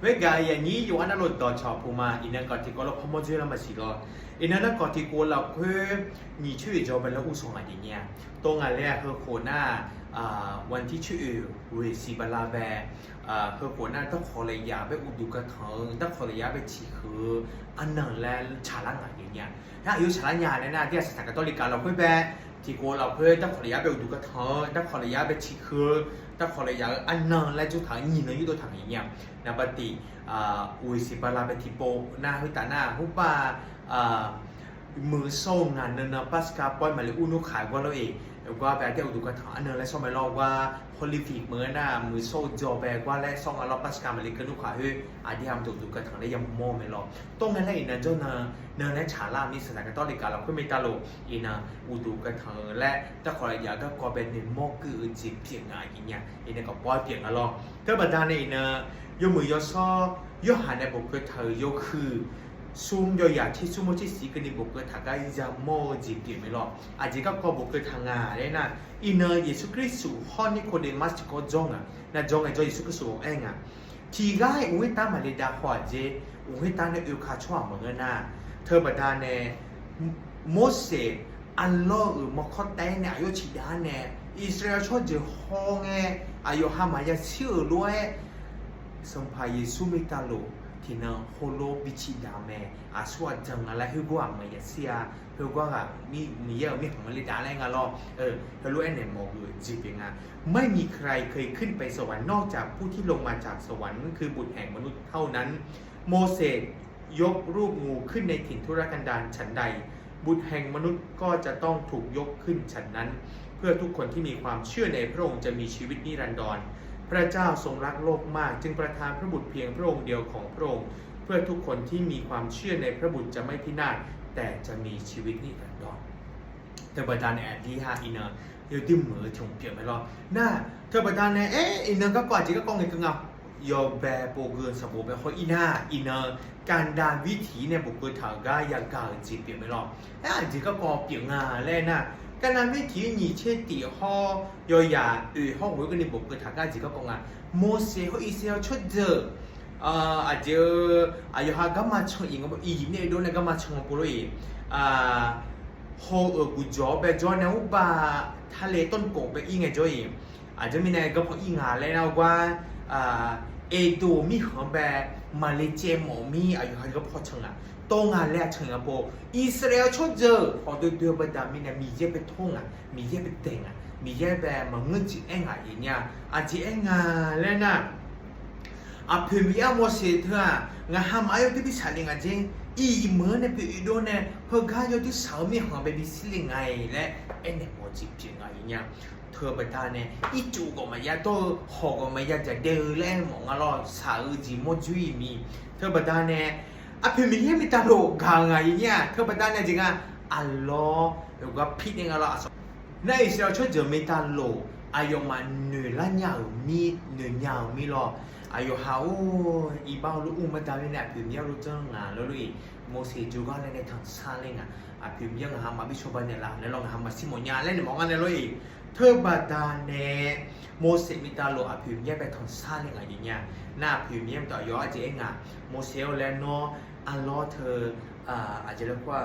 Vega ya ni yo ana lo do cha puma ina ka ti ko lo pomo je la ma si lo ina na ka ti ko la kwe ni chu jo ba la u so ma di nya to nga le ko ko na a wan ti chu we si ba la ba เพื่อคนน่าต้องขอระยะไปอุดุกระเถิงต้องขอระยะไปฉีคืออันหนึ่งแล้วฉลาดอย่างเงี้ยถ้าอายุฉลาดยาเนี่ยนะที่สถานกาตอลิกาเราเพื่อแบบ ที่กูเราเพื่อตั้งขอระยะเบลดูกระเทอตั้งขอระยะเบชีคือตั้งขอระยะอันนนและจุดถังยินเนยยุตัวถังอย่างเงี้ยนะปฏิอ่าอุยสิบาลาเปทิโปหน้าหุตาหน้าหุปาอ่า มือโซ่งานเนนปัสกาปอยมาเลยอุนุขายว่าเราเองแล้วก็แบบเดียวดูกระเทออันเนนและซ่อมไม่รอว่าพลิฟิกเมื่อหน้ามือโซ่จอแบกว่าและซ่องอลปัสกามาเลยกันนุขายเฮ้ยอาดิฮัมถูดูกระเทอได้ยังโม่ไม่รอกตรงนั้นแหละอีนันเจ้าเนอเนอและฉาลามีสถานการณ์ต้อนริกาเราก็ไม่ตาโลอีนาอุดูกระเถอและตะขอระยะก็กอเป็นหนึ่งโม่กคือจิเพียงอะอีเนี่ยอีนี่ยก็ป้อยเพียงอะลอกเธอบรรดาในเนอะยมือยซ้อยหันในบุกเธอยกคือซุ่มยอหันในบุกถักก็จะโมจิเพียงไม่รออาจจะก็กอบุกทางงานเลยนะอีเนยเยซูคริสต์ฮอ นนิโคเดมัสก็จงอะนะจงไอ้จอยเยซูคริสต์เองอะทีง่ายอุ้ยตามมาเลยดาหัวเจอุ้ยตามในอุคาชั่วเหมือนกันนะเธอบรรดาในโมเสสอัลลอฮ์อือมขอแต่เนี่ยอายุชิดาเนี่ยอิสราเอลช ที่นั่งโฮโลบิชิดาเมอาสวดจังอะไรให้กว่ามายาเสียเพื่อว่ามีมีเยอะมีของมันเลยดาอะไรงั้นหรอเออเธอรู้ไอ้เนี่ยมองดูจีเป็นไงไม่มีใครเคยขึ้นไปสวรรค์นอกจากผู้ที่ลงมาจากสวรรค์คือบุตรแห่งมนุษย์เท่านั้น โมเสสยกรูปงูขึ้นในถิ่นทุรกันดารฉันใด บุตรแห่งมนุษย์ก็จะต้องถูกยกขึ้นฉันนั้น เพื่อทุกคนที่มีความเชื่อในพระองค์จะมีชีวิตนิรันดร พระเจ้าทรงรักโลกมาก จึงประทานพระบุตรเพียงพระองค์เดียวของพระองค์ เพื่อทุกคนที่มีความเชื่อในพระบุตรจะไม่พินาศแต่จะมีชีวิตนิรันดร์เธอประทานแอดที่ฮาอินเนอร์เดี๋ยวดิ้มเหมือชงเปลี่ยนไปหรอหน้าเธอประทาในเอ๊ะอินเนอร์ก็ก่อนจีก็กองเงินกังอะยอแบโปเกินสมบูรณ์ไปเขาอีน่าอีเนอร์การดานวิถีเนี่ยบุกเกินถางก็ยังกาจีเปลี่ยนไม่หรอกแล้วอันจีก็กอเปลี่ยนงานแล้วนะ การดานวิถีนี่เช่นตีห่อยอยาอือห้องไว้กันในบกเกินถางก็จีก็กองอะโมเสสเขาอิสราเอลชดเจออาจจะอายุฮาก็มาชงอีกก็อียิปต์เนี่ยโดนก็มาชง ต้องอะมีในก็พออีงานแล้วนะว่าอ่าเชงอะตรงอะแรกชงอะโอิสราเอลชดเจอพอเดือดเดือบดามีเนี่ยมีเย่ไปท่งอะมีเย่ไปเต่งอะมีเยแบบมาเงินจีเอ็งอะอย่างเงี้ยอาจีเองอะแลนะอะพิมยาโมเสเถอะงาฮามายที่พิชาลิงอะจริงอีเหมือนเนี่ยไปอีโดเนี่ยเพิ่งข้าโยที่สาวมีหอมไปบิสิลิงไงและเอ็นเนี่ยโมจิเพียงอะอย่างเงี้ยเธอไปทานเนี่ยอีจูก็มายาโตหอก็มายาจะเดินเล่นมองอะไรสาวจีโมจุยมี เธอไปทานเนี่ยอะพิมิเฮมิตาเนี่ย เธอไปทานเนี่ยจริงอะอัลลอฮ์หรือว่าพิจารณาในอิสราเอลช่วยเจอมิตาโลอายุมันเหนื่อยล้านยาวมีเหนื่อยยาวมีหรออายุฮาอูอีบ้าลูกอุ้มมาดาวเนี่ยพิม เทบาดาเนโมเสสมิตาโลอภิมเยไปทางซาเลงอะไรเงี้ยหน้าภิมเยี่ยมต่อยออาจจะเองอะโมเสลและนออัลลอเธออ่าอาจจะเรียกว่า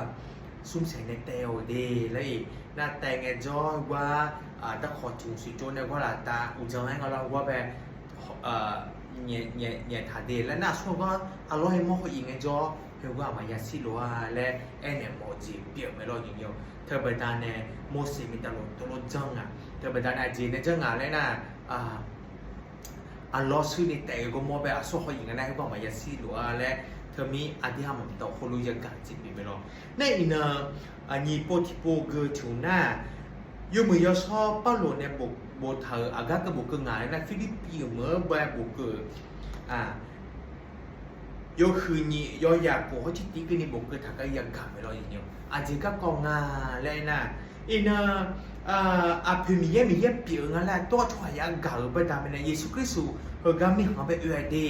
ซุ่มแสงในเตลเดแล้วอีกหน้าแต่งไงจอยว่าอ่าตะขอถุงสีโจนในว่าลาตาอุจจาระเราว่าแบบเอ่อเนี่ยเนี่ยเนี่ยถาเดและหน้าช่วงก็อัลลอฮ์ให้มอเขาอีกไงจอ เฮว่ามายาซิโลอาและแอนเนี่ยโมจิเปียกไม่รออย่างเดียวเธอบดาเนโมเสมิตาโลตัวโลจังอะเธอเบดานาจีเนจังอะเลยนะอ่าอัลลอฮ์ชื่อในแต่ก็มอแบบอาโซเขาอย่างนั้นได้ก็มายาซีหรือว่าและเธอมีอธิษฐานต่อคนรู้ยังการจิตไม่รอในอินเนอร์อันนี้โปทิโปเกอชูน่ายูมือยอชอบเป้าโลเนี่ยบุกโบเธออากากับบุกเกงานนะฟิลิปปินส์เมื่อแบบบุกเกออ่ายคือนี่ยอยา 夜に夜やこうちっていくに僕高いやんかめろいにょ味がこがれな今อาพิมีเยมีเยเปียงอะไรตัวถอยยังกาบดามเนเยซูคริสต์เฮกามีหาไปเอือดี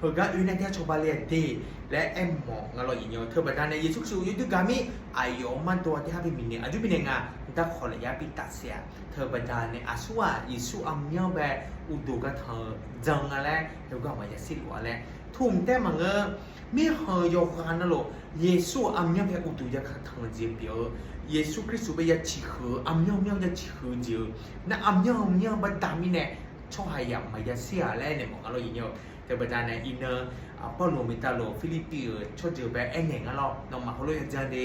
เฮกาอือในเดียชบาเลียดีและเอ็มหมองอะไรอย่างเงี้ยเธอบัดนั้นเยซูคริสต์ยุติกามีอายอมันตัวที่ฮาไปมีเนี่ยอายุเป็นยังไงถ้าขอระยะปิตัเสียเธอบัดนั้นเนอาชวเยซูอมเนียแบบอุดูกัเธอจังอะไรเฮกามาจะสิลวะแล้ ทุ่มแต่มังเออไม่เคยยกงานนะหรอกเยซูอัมยังแค่อุตุยักษ์ทางเจียเปล่าเยซูคริสต์ไปยักษ์ฉีเขออัมยังยังยักษ์ฉีเอเจียวนะอัมยังยังบัดตามีเนี่ยช่วยายังมายักษ์เสียแล้วเนี่ยมองอะไรอย่างเงี้ยแต่บัดตาเนอินเนอร์อะปอนโลมิตาโลฟิลิปปีเออชอบเจอไปบแอ่งแง่งอะหรอกน้องมาเขาเลยอาจารย์ดี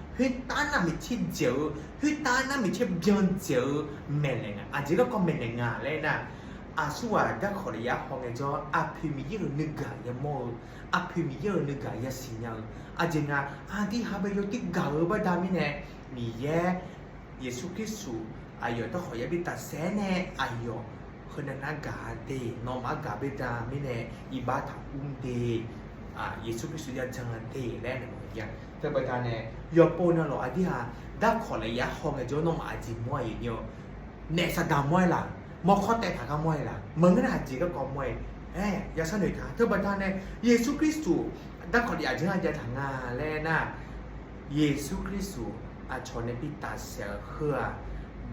ฮึตานามิชิเจียวฮึตานามิชิเบียนเจียวเมลังอะอาจจะก็เมลังอะเลยนะอาสัวก็ขอระยะของเจ้าอาพิมิเยอนึกายะมอลอาพิมิเยอนึกายะสิญญาอาจจะอาที่ฮาเบยติกาบดามิเนมีแย่เยซูคริสต์อายุต้องขอยบิตาแสนเนอายุคนนั้นกาเดนอมากาเบดามิเนอิบาทอุมเดอ่าเยซูคริสต์จะจังเดแล้ว อย่างแต่ประการเนี่ยยอปนน่ะหรออธิหาดักขอระยะห้องไอ้โจนอมอาจิมวยเนาะเนสดามวยล่ะมอข้อแต่ถากมวยล่ะมึงก็น่าจีก็กอมวยเอ้ยยาสนุกค่ะเธอประการเนี่ยเยซูคริสต์ดักขอระยะจึงอาจจะทางงานแลน่ะเยซูคริสต์อาชอนในปิตาเสียเฮือ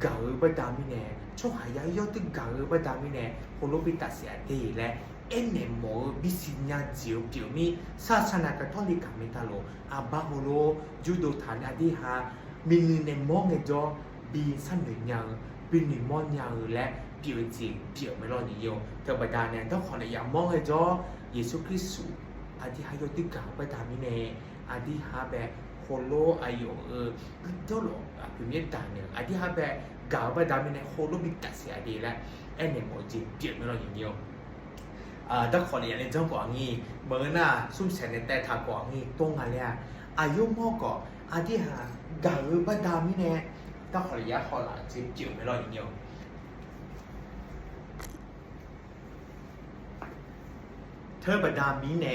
กาบดามิเน่ช่วงหายายอดตึกาบดามิเน่โฮโลปิตาเสียดีและ ene mo bisinya jiu jiu mi sasana katolika metalo abaholo judo than adi ha min ne mo nge jo bi san ne nyang bi ni mo nyang และเปียวจริงเปียวไม่รอนิยมเธอบดาเนี่ยต้องขอในยามมองให้จอเยซูคริสต์อาทิฮาย ต้องขอเรียนเจ้ากว่างี้เมื่อน่ะซุ่มแสนในแต่ถากว่างี้ตงอะไรอายุมอกก่ออาที่หาดาวบ้าดาวมิแน่ต้องขออนุญาตขอหลานจิบจิ๋วไม่รออย่างเดียวเธอบดามีแหน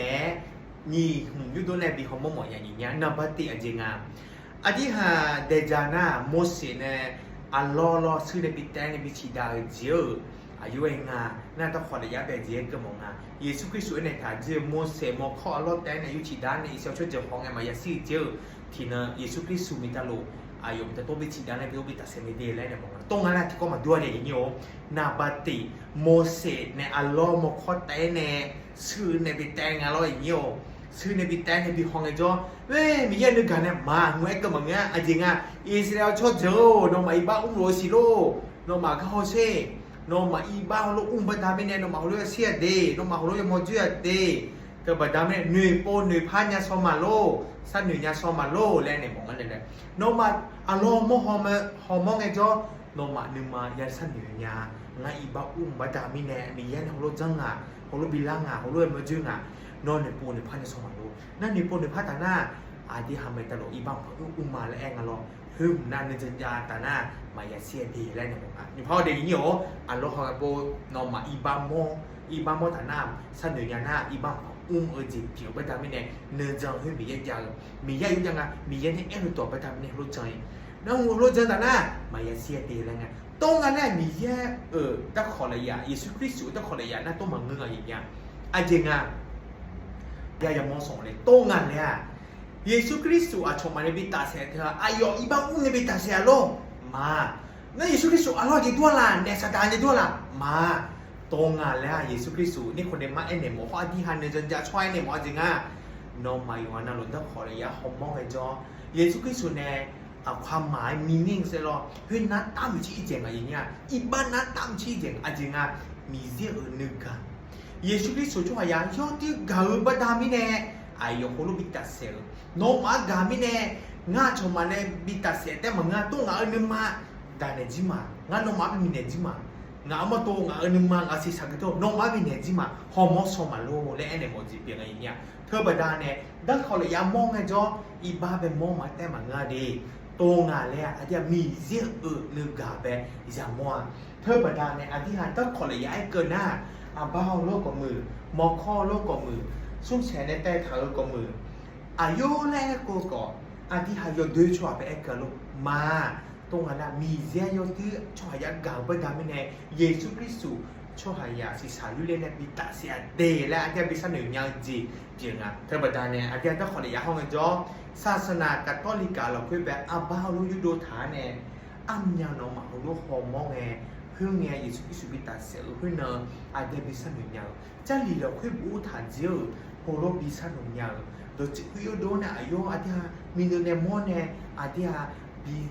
ยีหุ่ยุดูแลบีฮอมโมหมออย่างนี้นับปฏิอจงาอธิหาเดจาน่าโมสิเน่อัลลอลอชื่อในบิแตในบิชิดาเจอยอายุเองอะน่าต้องขอระยะแบบเจียกมองอะเยซูคริสต์ในฐานเจอโมเสโมข้อรอดแต่ในยุชิดานในอิสราเอลเจอของไงมายาซีเจอทีนะเยซูคริสต์มิตาโลอายุแต่ตัวบิชิดานในบิโอบิตาเซมิเดล้วเนี่ยมองตรงนั้นที่ก็มาด้วยอย่างเงี้ยนาบติโมเสในอัลลอฮ์โมข้อแต่ในชื่อในบิแตงอะไรอย่างเงี้ยชื่อในบิแต่ในบิห้องไอจ้อเว้ยมีเยอนึกกันเนี่ยมาเมื่อก็มึงงาเอะจริงอะอิสราเอลชดเจอโนมาอีบ้าอุ้มโรซิโลโนมาข้าเช่ นอมาอีบ้าลอุ้มบัดามิเนนอมาลเสียเดนอมาลยมจเดกบดามเนื่อยปนเหนื่อยพานยาซอมาโลสั้นเหนื่อยยาซอมาโลแลนในมองันเลยนอมาอารมณ์หอมหอมมองไงจ้อนอมาหนึ่งมายาสั้นเหนื่อยยาง่ายอีบ้าอุ้มบัดามิเนนี่ยันของรถจังอะของรถบิลล่างอะของรถมจึงอะนอนในปูในพานยาซอมาโลนั่นในปูในพานตาหน้าอาดีทำไปตลอดอีบ้าอุ้มมาและแองอารมณ์ ฮึมนันเจัญาตาหน้ามายาเซียดีและเนี่ยผมอะนี่พ่อเดี๋ยวนี้โออัลโลฮาโบนอมาอีบามโมอีบามโมตาหน้าสนอยาน่าอีบามอุ้มเอจิผิวไปตาไม่แน่เนื้จังฮึมมีเยยังมีเยยังไงมีเยนี่เอ็นตัวไปตามเนี่ยรู้ใจน้องรู้ใจตาหน้ามายาเซียดีแล้วไงต้องกันแน่มีแย่เออตะขอระยะเยซูคริสต์ตะขอระยะน่าต้องมาเงื่ออย่างเงี้ยอาจริงอะยายามองสองเลยต้องกันเนี่ย เยสุคริสต์예수 그리스도 아 정말 비타세 아요 이방 운에 비타세로 마. 나 예수 그리스도 알아이น라내 사단이 도라 마. ตรงงานแล้วเยซูคริสต์นี่คนเดมาไอเนี่ยมอพ่อที่ฮันเนี่ยจนจะช่วยเนี่ยมอจริงอะนองมาอยู่นะหลุนต้อขอระยะหอมมองไอจอเยซูคริสต์เนี่ยความหมายมีนิ่งเสียรอพื่อนัดตั้มชี้เจงอะไรเงี้ยอีบ้านนัดตั้มชี้เจงอะไรเงี้ยมีเสียอื่นหนึ่งกันเยซูคริสต์ช่วยยาย่อที่เกิดบัดามิเน่ ayokulu bitasel no ma gamine nga chomane bitasete manga tu nga enema dane jima nga no ma mine jima nga ama to nga enema nga si sagito no ma mine jima homo somalo le ene mo ji pia nya thơ ba da ne da kho le ya mo nga jo i ba be mo ma te ma nga de to nga le a dia mi zi e le ga be ya mo thơ ba da ne a dia da kho le ya ai cơ na อาบ้าโลกกว่ามือ มอข้อโลกกว่ามือ งเธอบัดาเนี่ยอธิษฐานดักเขาเลยยายเกินหน้าอาบ้าโลกกับมือมอข้อโลกกับมือสุ่มแชร์ในแต่เธอกับมือายุแรกกูก่อนอธิษฐานยอดด้วยชัวไปเอกลูกมาตรงนั้นมีเสียยอที่ชอยากกาวไปดามินเนเยซูคริสต์ชอยากสิสายุเลนบิตาเสียเดและอาทิบิสหนึ่งยังจีเจียงอะเธอบดาเนี่ยอาจารย์ต้องขออนุญาห้องกันจอศาสนาคาทอลิกาเราคุยแบบอาบ้าลูยูโดฐานเนี่ยอัมยานอมาลูฮอมองไงเพื่อไงเยซูคริสต์บิตาเสียเพื่อเนออาจารย์บิสหนึ่งยังจะลีเราคุยบูฐานเจียว polobisan umyal do chikuyo dona ayo atia minone mone atia bi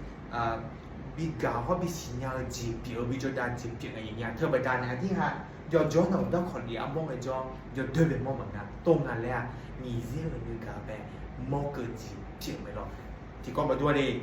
bi gawa bi sinyal ji bi obi jo dan ji pi ngai nya thơ ba dan atia yo jo no da khon di among ga jo yo de le mo ma na to nga le ni zi le ni ga be mo ke ji pi mai lo ti ko ba do ni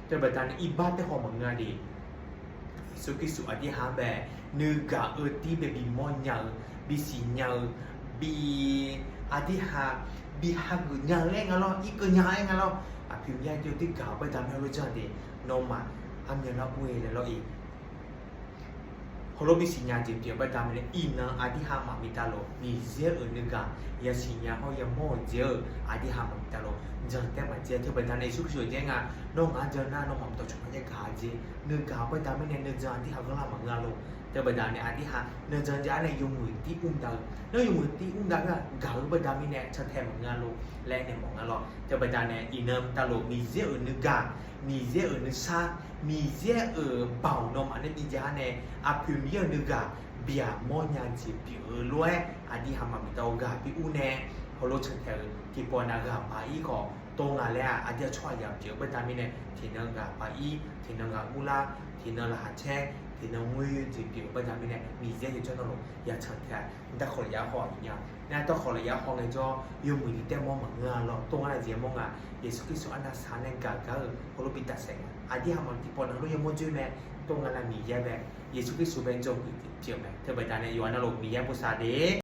าแต่หอมงาดีสุกิสุอธิหาแบบนึกาเออตีเบบีมอนยาบีสียาบีอธิหา bihag nyale ngalo ik nyale ngalo a phiu ya tiêu tích gạo bây giờ lo cho thì nó mà am nhà nó quê là lo ý holo bi sinya je pia ba dam le ina adi ha ma mi ta lo mi je ở nơi ga ya sinya ho ya mo je adi ha ma mi ta lo jan te ma je thơ ba dam ne su su je nga no nga jan na no ma to chma je ga je nơi ga ba dam ne ne jan adi ha ga la ma nga lo เจอบดาเนี่ยอธิหาเนจันจะในยมือที่อุ้มดาวเนยมือที่อุ้มดาวก็ 미제어는사 미제어 바우놈 안에 미자네 아퓨미어느가 비아 모냐지 비얼로에 아디 하마미다오가 비우네 홀로체텔 기포나가 바이코 동아래야 아디아 초아야 비어베타미네 디능가 바이 디능가 무라 디능라 하체 dinamwe jiki banjami ne mi je je chono lo ya chan kha da khol ya ho nya na to khol ya ho ne jo yo mi ni te mo ma nga lo to na je mo nga yesu kristo ana sa ne ga ga ho lo pita se adi ha mo ti po na lo yo mo ju ne to nga la mi je be yesu kristo ben jo ti je me te ba da ne yo na lo mi ya po sa de